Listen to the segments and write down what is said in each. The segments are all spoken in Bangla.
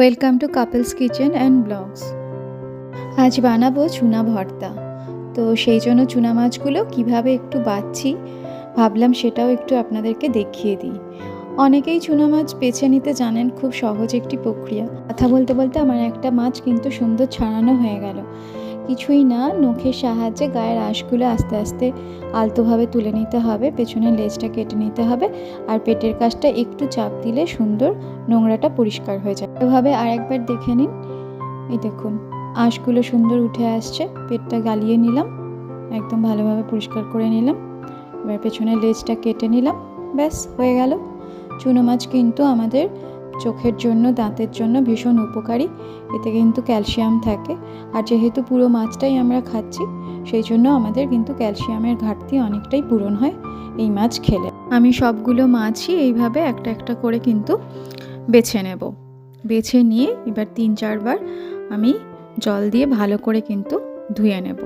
Welcome to couples kitchen and blogs আজ বানাবো চুনা ভর্তা। তো সেই জন্য চুনা মাছগুলো কীভাবে একটু বাচ্ছি ভাবলাম সেটাও একটু আপনাদেরকে দেখিয়ে দিই। অনেকেই চুনা মাছ বেছে নিতে জানেন, খুব সহজ একটি প্রক্রিয়া। কথা বলতে বলতে আমার একটা মাছ কিন্তু সুন্দর ছাড়ানো হয়ে গেল। কিছুই না, নখের সাহায্যে গায়ের আঁশগুলো আস্তে আস্তে আলতোভাবে তুলে নিতে হবে, পেছনের লেজটা কেটে নিতে হবে আর পেটের কাছটা একটু চাপ দিলে সুন্দর নোংরাটা পরিষ্কার হয়ে যায়। এভাবে আর একবার দেখে নিন। এই দেখুন, আঁশগুলো সুন্দর উঠে আসছে, পেটটা গালিয়ে নিলাম, একদম ভালোভাবে পরিষ্কার করে নিলাম, এবার পেছনের লেজটা কেটে নিলাম, ব্যাস হয়ে গেল। চুনো মাছ কিন্তু আমাদের চোখের জন্য, দাঁতের জন্য ভীষণ উপকারী। এতে কিন্তু ক্যালসিয়াম থাকে। আর যেহেতু পুরো মাছটাই আমরা খাচ্ছি, সেই জন্য আমাদের কিন্তু ক্যালসিয়ামের ঘাটতি অনেকটাই পূরণ হয় এই মাছ খেলে। আমি সবগুলো মাছই এইভাবে একটা একটা করে কিন্তু বেছে নেব। বেছে নিয়ে এবার তিন চারবার আমি জল দিয়ে ভালো করে কিন্তু ধুয়ে নেব।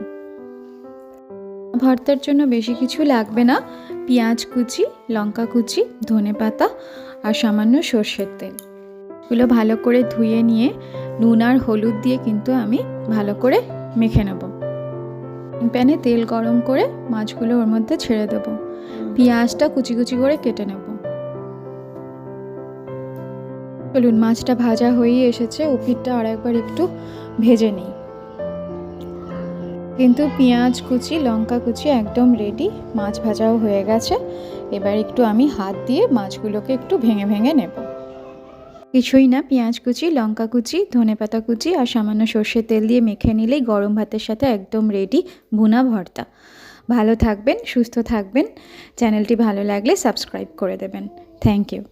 ভর্তার জন্য বেশি কিছু লাগবে না। পেঁয়াজ কুচি, লঙ্কা কুচি, ধনে পাতা আর সামান্য সর্ষের তেল। এগুলো ভালো করে ধুয়ে নিয়ে নুন আর হলুদ দিয়ে কিন্তু আমি ভালো করে মেখে নেব। প্যানে তেল গরম করে মাছগুলো ওর মধ্যে ছেড়ে দেবো। পেঁয়াজটা কুচি কুচি করে কেটে নেব। চলুন, মাছটা ভাজা হয়েই এসেছে। উপিরটা আর একবার একটু ভেজে নিই। কিন্তু পেঁয়াজ কুচি, লঙ্কা কুচি একদম রেডি মাছ ভাজাও হয়ে গেছে। এবার একটু আমি হাত দিয়ে মাছগুলোকে একটু ভেঙে ভেঙে নেব। কিছুই না, পেঁয়াজ কুচি, লঙ্কা কুচি ধনেপাতা কুচি আর সামান্য সর্ষের তেল দিয়ে মেখে নিলেই গরম ভাতের সাথে একদম রেডি ভুনা ভর্তা। ভালো থাকবেন, সুস্থ থাকবেন। চ্যানেলটি ভালো লাগলে সাবস্ক্রাইব করে দেবেন। Thank you